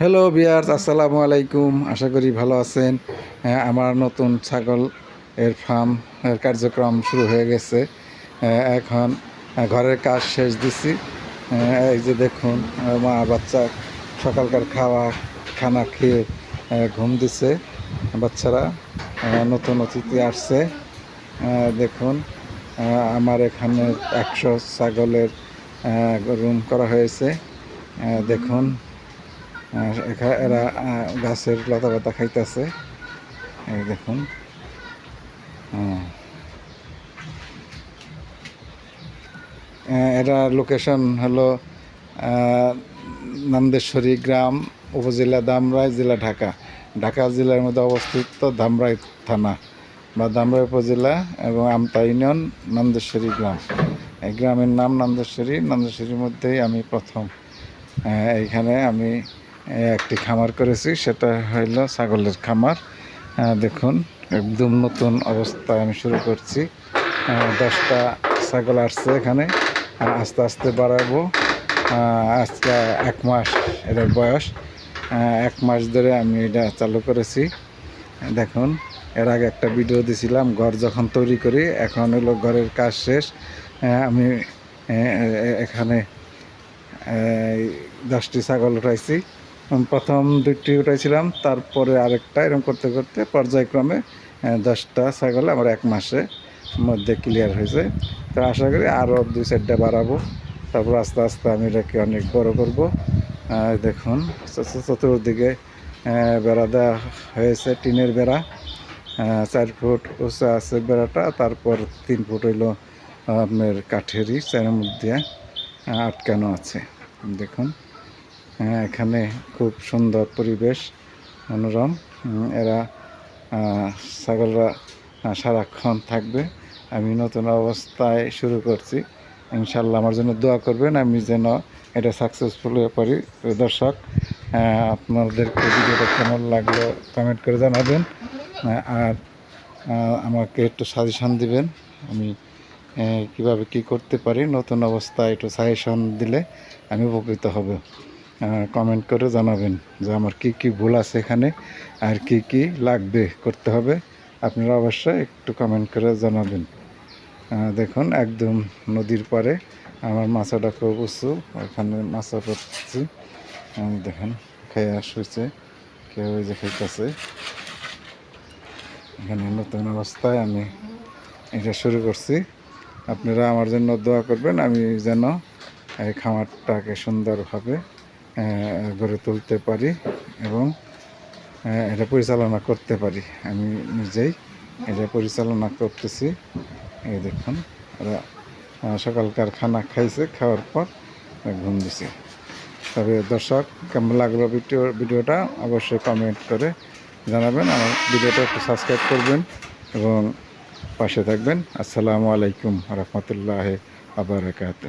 Hello বিয়ার্স আসসালামু আলাইকুম। আশা করি ভালো আছেন। হ্যাঁ, আমার নতুন ছাগল এর ফার্ম এর কার্যক্রম শুরু হয়ে গেছে। হ্যাঁ, এখন ঘরের কাজ শেষ দিছি। হ্যাঁ, এই যে দেখুন মা বাচ্চা সকালকার খাওয়া খানা খেয়ে ঘুম দিছে। বাচ্চারা নতুন অতিথি আসছে। দেখুন আমার এখানে একশো ছাগলের রুম করা হয়েছে। দেখুন এরা গাছের লতা পাতা খাইতেছে। এই দেখুন। এরা লোকেশন হলো নান্দেশ্বরী গ্রাম, উপজেলা দামরাই, জেলা ঢাকা। ঢাকা জেলার মধ্যে অবস্থিত ধামরাই থানা বা ধামরাই উপজেলা এবং আমতা ইউনিয়ন, নন্দেশ্বরী গ্রাম। এই গ্রামের নাম নন্দেশ্বরী। নন্দেশ্বরীর মধ্যেই আমি প্রথম। এইখানে আমি একটি খামার করেছি, সেটা হইল ছাগলের খামার। দেখুন, একদম নতুন অবস্থায় আমি শুরু করছি। দশটা ছাগল আসছে এখানে আস্তে আস্তে বাড়াবো। আজকে এক মাস এটার বয়স। এক মাস ধরে আমি এটা চালু করেছি। দেখুন, এর আগে একটা ভিডিও দিছিলাম, ঘর যখন তৈরি করি, এখন হলো ঘরের কাজ শেষ। আমি এখানে দশটি ছাগল উঠাইছি। প্রথম দুইটি উঠাইছিলাম, তারপরে আরেকটা এরকম করতে করতে পর্যায়ক্রমে দশটা ছাগল আমার এক মাসে মধ্যে ক্লিয়ার হয়েছে। তো আশা করি আরও দুই চারটা বাড়াবো। তারপর আস্তে আস্তে আমি এটাকে অনেক বড় করব। দেখুন চতুর্দিকে বেড়া দেওয়া হয়েছে, টিনের বেড়া। চার ফুট উঁচা আছে বেড়াটা, তারপর তিন ফুট হইল আপনার কাঠেরই চারের মধ্যে আটকানো আছে। দেখুন। হ্যাঁ, এখানে খুব সুন্দর পরিবেশ মনোরম। এরা ছাগলরা সারাক্ষণ থাকবে। আমি নতুন অবস্থায় শুরু করছি। ইনশাল্লাহ আমার জন্য দোয়া করবেন আমি যেন এটা সাকসেসফুল হয়ে পারি। দর্শক আপনাদেরকে ভিডিওটা কেমন লাগল কমেন্ট করে জানাবেন। আর আমাকে একটু সাজেশন দিবেন আমি কীভাবে কি করতে পারি নতুন অবস্থায় একটু সাজেশন দিলে আমি উপকৃত হব। কমেন্ট করে জানাবেন যে আমার কি কি ভুল আছে এখানে আর কি কি লাগবে করতে হবে। আপনারা অবশ্যই একটু কমেন্ট করে জানাবেন। দেখুন, একদম নদীর পাড়ে আমার মাছটা খুব উঁচু ওখানে মাছা পড়ছি দেখুন, খেয়ে শুয়েছে কেউ ওই যে খাইতেছে। এখানে নতুন অবস্থায় আমি এটা শুরু করছি। আপনারা আমার জন্য দোয়া করবেন, আমি যেন এই খামারটাকে সুন্দরভাবে গড়ে তুলতে পারি এবং এটা পরিচালনা করতে পারি। আমি নিজেই এটা পরিচালনা করতেছি। এই দেখুন, ওরা সকালকার খানা খাইছে, খাওয়ার পর ঘুম দিছে। তবে দর্শক, কেমন লাগল ভিডিও, ভিডিওটা অবশ্যই কমেন্ট করে জানাবেন। আমার ভিডিওটা একটু সাবস্ক্রাইব করবেন এবং পাশে থাকবেন। আসসালামু আলাইকুম রহমতুল্লাহ আবরকাত